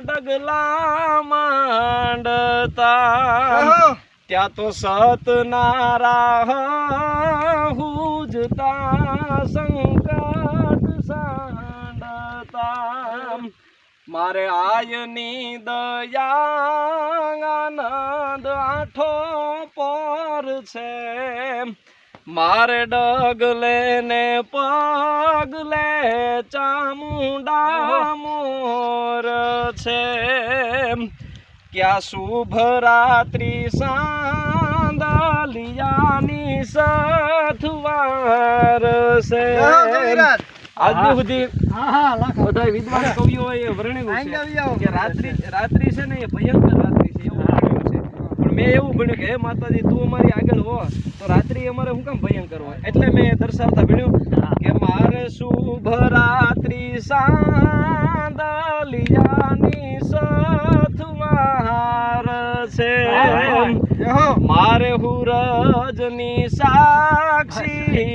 ડગલા માંડતા. ત્યાં તો સતનારા હુજતા સંકટ સાંડતા. મારે આયની દયા આનંદ આઠો પર છે. મારે ડગલે ને પગલે ચામુંડા મોર છે. ક્યાં શુભ રાત્રિ સાંદલિયાની સથવાર છે. આજ સુધી બધા વિદ્વાન કવિઓએ વર્ણવ્યું છે કે રાત્રિ રાત્રિ છે ને એ ભયંકર રાત્રિ છે એવું છે. પણ મેં એવું ભણ્યું કે હે માતાજી તું અમારી આગળ હો તો રાત્રિ અમારે શું કામ ભયંકર હોય? એટલે મેં દર્શાવતા ભણ્યું કે મારે શુભ રાત્રિ સાંદલિયાની માર છે. મારે હુરજની સાક્ષી